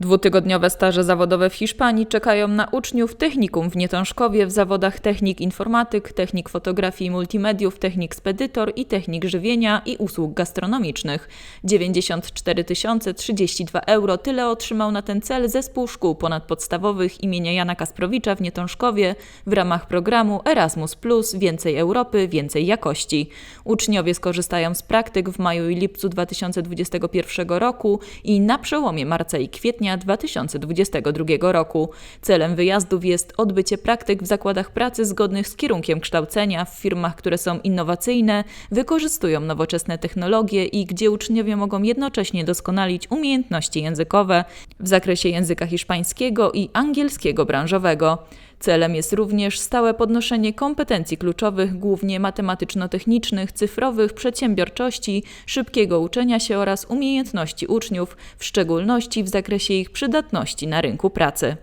Dwutygodniowe staże zawodowe w Hiszpanii czekają na uczniów technikum w Nietążkowie w zawodach technik informatyk, technik fotografii i multimediów, technik spedytor i technik żywienia i usług gastronomicznych. 94 032 euro tyle otrzymał na ten cel zespół szkół ponadpodstawowych imienia Jana Kasprowicza w Nietążkowie w ramach programu Erasmus+, Więcej Europy, Więcej Jakości. Uczniowie skorzystają z praktyk w maju i lipcu 2021 roku i na przełomie marca i kwietnia 2022 roku. Celem wyjazdów jest odbycie praktyk w zakładach pracy zgodnych z kierunkiem kształcenia w firmach, które są innowacyjne, wykorzystują nowoczesne technologie i gdzie uczniowie mogą jednocześnie doskonalić umiejętności językowe w zakresie języka hiszpańskiego i angielskiego branżowego. Celem jest również stałe podnoszenie kompetencji kluczowych, głównie matematyczno-technicznych, cyfrowych, przedsiębiorczości, szybkiego uczenia się oraz umiejętności uczniów, w szczególności w zakresie ich przydatności na rynku pracy.